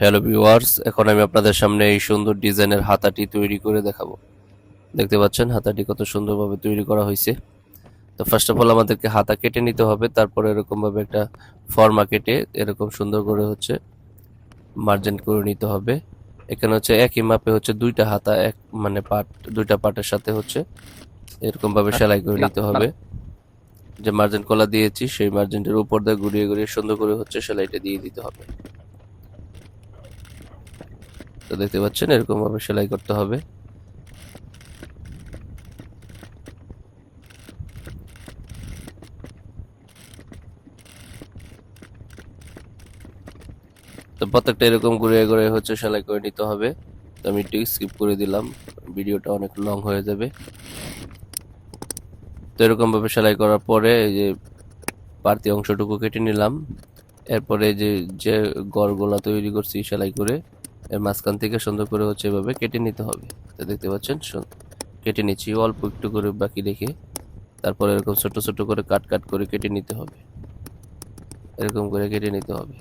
Hello viewers এখন আমি আপনাদের সামনে এই সুন্দর ডিজাইনের হাতাটি তৈরি করে দেখাবো। দেখতে পাচ্ছেন হাতাটি কত সুন্দরভাবে তৈরি করা হয়েছে। তো ফার্স্ট অফ অল আমাদেরকে হাতা কেটে নিতে হবে। তারপরে এরকম ভাবে একটা ফর্মা কেটে এরকম সুন্দর করে হচ্ছে মার্জেন করে নিতে হবে। এখানে হচ্ছে একই মাপে হচ্ছে দুইটা হাতা এক মানে পাট দুইটা পাটের সাথে হচ্ছে এরকমভাবে সেলাই করে নিতে হবে। যে মার্জিন কলা দিয়েছি সেই মার্জিনটার উপর দিয়ে ঘুরিয়ে ঘুরিয়ে সুন্দর করে হচ্ছে সেলাইটা দিয়ে দিতে হবে। তো দেখতে পাচ্ছেন, এরকম ভাবে সেলাই করতে হবে। তো প্রত্যেকটা এরকম ঘুরিয়ে ঘুরিয়ে হচ্ছে সেলাই করে নিতে হবে। তো আমি একটু স্কিপ করে দিলাম, ভিডিওটা অনেক লং হয়ে যাবে। তো এরকম ভাবে সেলাই করার পরে এই যে বাড়তি অংশটুকু কেটে নিলাম। এরপরে যে যে গড়গুলা তৈরি করছি সেলাই করে এর মাঝখান থেকে সুন্দর করে হচ্ছে এভাবে কেটে নিতে হবে। তো দেখতে পাচ্ছেন কেটে নিচ্ছি, অল্প একটু করে বাকি রেখে তারপর এরকম ছোট ছোট করে কাট কাট করে কেটে নিতে হবে। এরকম করে কেটে নিতে হবে।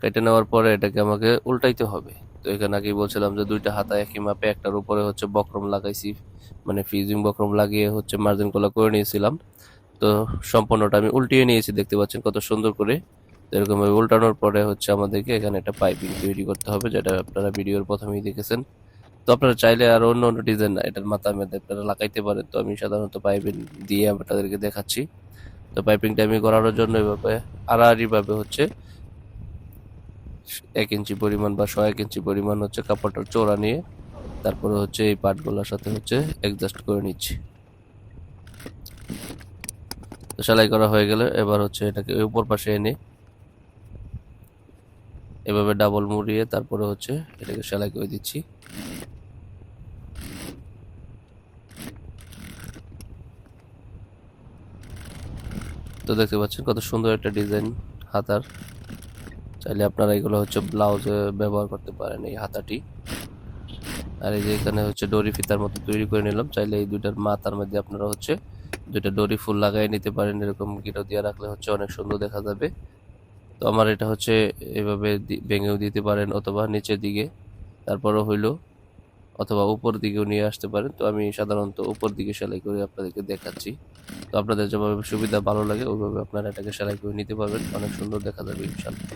কেটে নেওয়ার পরে এটাকে আমাকে উল্টাইতে হবে। তো এখানে আগেই বলছিলাম যে দুইটা হাতা একই মাপে, একটার উপরে হচ্ছে বক্রম লাগাইছি মানে ফিজিং বক্রম লাগিয়ে হচ্ছে মার্জিন কলা করে নিয়েছিলাম। তো সম্পূর্ণটা আমি উল্টিয়ে নিয়েছি, দেখতে পাচ্ছেন কত সুন্দর করে তো এরকম ভাবে উল্টানোর পরে হচ্ছে আমাদেরকে এখানে একটা পাইপিং তৈরি করতে হবে, যেটা আপনারা ভিডিওর প্রথমেই দেখেছেন। তো আপনারা চাইলে আর অন্য অন্য ডিজাইন এটার মাথা মধ্যে আপনারা লাগাইতে পারেন। তো আমি সাধারণত পাইপিং দিয়ে আপনাদেরকে দেখাচ্ছি। তো পাইপিংটা আমি করানোর জন্য এভাবে আড়াআড়ি ভাবে হচ্ছে এক ইঞ্চি পরিমাণ বা ছয় এক ইঞ্চি পরিমাণ হচ্ছে কাপড়টার চোরা নিয়ে তারপরে হচ্ছে এই পাটগুলোর সাথে হচ্ছে অ্যাডজাস্ট করে নিচ্ছি। সেলাই করা হয়ে গেলে এবার হচ্ছে এটাকে উপর পাশে এনে এভাবে ডাবল মুড়িয়ে তারপরে হচ্ছে এটাকে সেলাই করে দিচ্ছি। তো দেখতে পাচ্ছেন কত সুন্দর একটা ডিজাইন হাতার। চাইলে আপনারা এগুলো হচ্ছে ব্লাউজে ব্যবহার করতে পারেন এই হাতাটি। আর এই যে এখানে হচ্ছে ডরি ফিতার মতো তৈরি করে নিলাম। চাইলে এই দুইটার মাথার মধ্যে আপনারা হচ্ছে দুইটা ডরি ফুল লাগাই নিতে পারেন। এরকম গিরো দিয়ে রাখলে হচ্ছে অনেক সুন্দর দেখা যাবে। তো আমার এটা হচ্ছে এভাবে ভেঙেও দিতে পারেন অথবা নিচের দিকে, তারপরও হইল, অথবা উপর দিকেও নিয়ে আসতে পারেন। তো আমি সাধারণত উপর দিকে সেলাই করে আপনাদেরকে দেখাচ্ছি। তো আপনাদের যেভাবে সুবিধা ভালো লাগে, ওইভাবে আপনারা এটাকে সেলাই করে নিতে পারবেন। অনেক সুন্দর দেখা যাবে ইনশাল্লাহ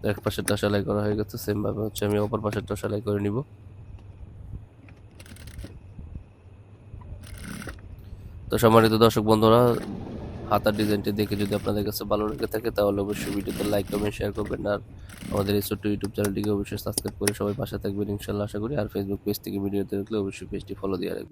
তো এক পাশেরটা সেলাই করা হয়ে গেছে সেম ভাবে হচ্ছে আমি অপর পাশেরটা সেলাই করে নিব। তো সম্মানিত দর্শক বন্ধুরা হাতার ডিজাইনটি দেখে যদি আপনাদের কাছে ভালো লেগে থাকে, তাহলে অবশ্যই ভিডিওতে লাইক কমেন্ট শেয়ার করবেন। আর আমাদের এই ছোট্ট ইউটিউব চ্যানেলটিকে অবশ্যই সাবস্ক্রাইব করে সবাই পাশে থাকবেন, ইনশাল্লাহ আশা করি। আর ফেসবুক পেজ থেকে ভিডিও দেখলে অবশ্যই পেজটি ফলো দিয়ে রাখবেন।